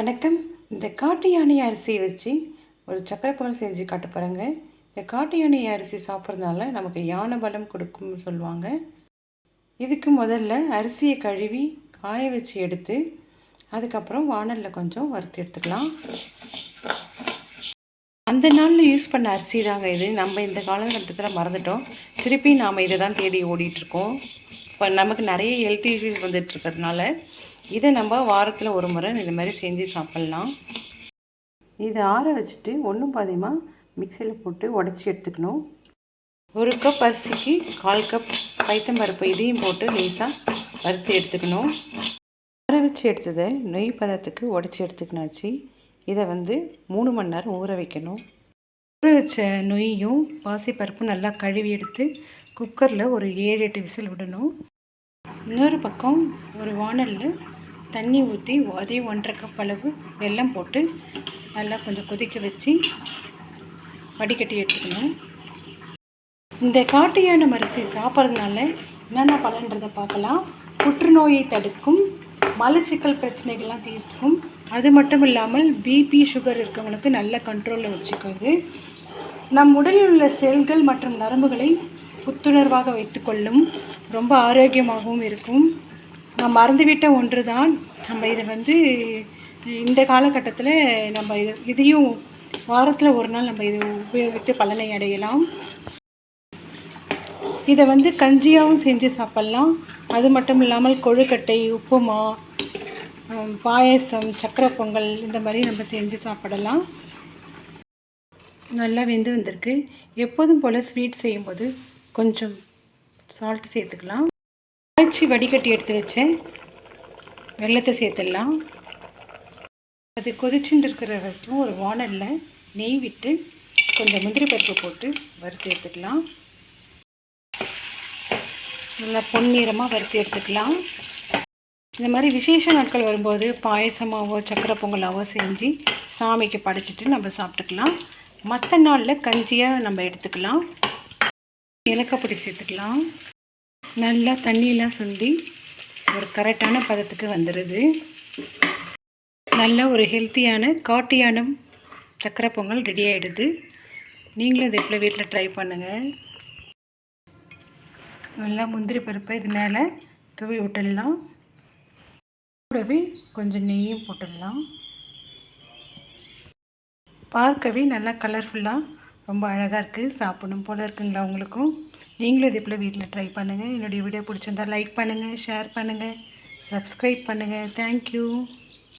வணக்கம். இந்த காட்டு யானை அரிசியை வச்சு ஒரு சக்கரை பொங்கல் செஞ்சு காட்ட போகிறேங்க இந்த காட்டு யானை அரிசி சாப்பிட்றதுனால நமக்கு யானை பலம் கொடுக்கும்னு சொல்லுவாங்க. இதுக்கு முதல்ல அரிசியை கழுவி காய வச்சு எடுத்து அதுக்கப்புறம் வானலில் கொஞ்சம் வறுத்து எடுத்துக்கலாம். அந்த நாளில் யூஸ் பண்ண அரிசி தாங்க இது. நம்ம இந்த காலகட்டத்தில் மறந்துட்டோம். திருப்பி நாம் இதை தான் தேடி ஓடிட்டுருக்கோம் இப்போ நமக்கு நிறைய ஹெல்த் இஷ்யூஸ் வந்துட்டு இருக்கிறதுனால இதை நம்ம வாரத்தில் ஒரு முறை இந்த மாதிரி செஞ்சு சாப்பிட்லாம். இதை ஆற வச்சுட்டு ஒன்றும் பாதியமாக மிக்சியில் போட்டு உடச்சி எடுத்துக்கணும். ஒரு கப் அரிசிக்கு கால் கப் பைத்தம்பருப்பு இதையும் போட்டு லேசாக பரிசி எடுத்துக்கணும். ஆற வச்சு எடுத்ததை நெய் பதத்துக்கு உடச்சி எடுத்துக்கணாச்சு இதை வந்து மூணு மணி நேரம் ஊற வைக்கணும். ஊற வச்ச நொய்யும் பாசிப்பருப்பும் நல்லா கழுவி எடுத்து குக்கரில் ஒரு ஏழு எட்டு விசில் விடணும். இன்னொரு பக்கம் ஒரு வானலில் தண்ணி ஊற்றி அதே ஒன்றரை கப் அளவு வெல்லம் போட்டு நல்லா கொஞ்சம் கொதிக்க வச்சு வடிகட்டி எடுத்துக்கணும். இந்த காட்டு யானை அரிசி சாப்பிட்றதுனால என்னென்ன பலன்றதை பார்க்கலாம். புற்றுநோயை தடுக்கும் மலச்சிக்கல் பிரச்சனைகள்லாம் தீர்க்கும். அது மட்டும் இல்லாமல் பிபி சுகர் இருக்கவங்களுக்கு நல்ல கண்ட்ரோலில் வச்சுக்கோது நம் உடலில் உள்ள செல்கள் மற்றும் நரம்புகளை புத்துணர்வாக வைத்துக்கொள்ளும் ரொம்ப ஆரோக்கியமாகவும் இருக்கும். நான் மறந்துவிட்ட ஒன்று தான் நம்ம இதை வந்து இந்த காலகட்டத்தில் நம்ம இது இதையும் வாரத்தில் ஒரு நாள் நம்ம இதை உபயோகித்து பலனை அடையலாம். இதை வந்து கஞ்சியாகவும் செஞ்சு சாப்பிட்லாம். அது மட்டும் இல்லாமல் கொழுக்கட்டை உப்புமா பாயசம் சக்கரை பொங்கல் இந்த மாதிரி நம்ம செஞ்சு சாப்பிடலாம். நல்லா வெந்து வந்திருக்கு. எப்போதும் போல் ஸ்வீட் செய்யும்போது கொஞ்சம் சால்ட் சேர்த்துக்கலாம். காய்ச்சி வடிகட்டி எடுத்து வச்சேன். வெள்ளத்தை சேர்த்துடலாம். அது கொதிச்சுட்டு இருக்கிற வரைக்கும் ஒரு வானலில் நெய் விட்டு கொஞ்சம் முந்திரி பருப்பு போட்டு வறுத்து எடுத்துக்கலாம். நல்லா பொன்னிறமாக வறுத்து எடுத்துக்கலாம். இந்த மாதிரி விசேஷ நாட்கள் வரும்போது பாயசமாகவோ சக்கரை பொங்கலாவோ செஞ்சு சாமிக்கு படைச்சிட்டு நம்ம சாப்பிட்டுக்கலாம். மற்ற நாளில் கஞ்சியாக நம்ம எடுத்துக்கலாம். ஏலக்காய் பொடி சேர்த்துக்கலாம். நல்லா தண்ணியெலாம் சுண்டி ஒரு கரெக்டான பதத்துக்கு வந்துடுது நல்ல ஒரு ஹெல்த்தியான காட்டியான சக்கரை பொங்கல் ரெடி ஆகிடுது நீங்களும் இது எப்படி வீட்டில் ட்ரை பண்ணுங்கள் நல்லா முந்திரி பருப்பை இது மேலே துவி விட்டுடலாம். கூடவே கொஞ்சம் நெய்யும் போட்டுடலாம். பார்க்கவே நல்லா கலர்ஃபுல்லாக ரொம்ப அழகாக இருக்குது சாப்பிடணும் போல் இருக்குங்களா உங்களுக்கும்? நீங்களும் இதே போல் வீட்டில் ட்ரை பண்ணுங்கள் என்னுடைய வீடியோ பிடிச்சிருந்தா லைக் பண்ணுங்கள் ஷேர் பண்ணுங்கள் சப்ஸ்கிரைப் பண்ணுங்கள் தேங்க்யூ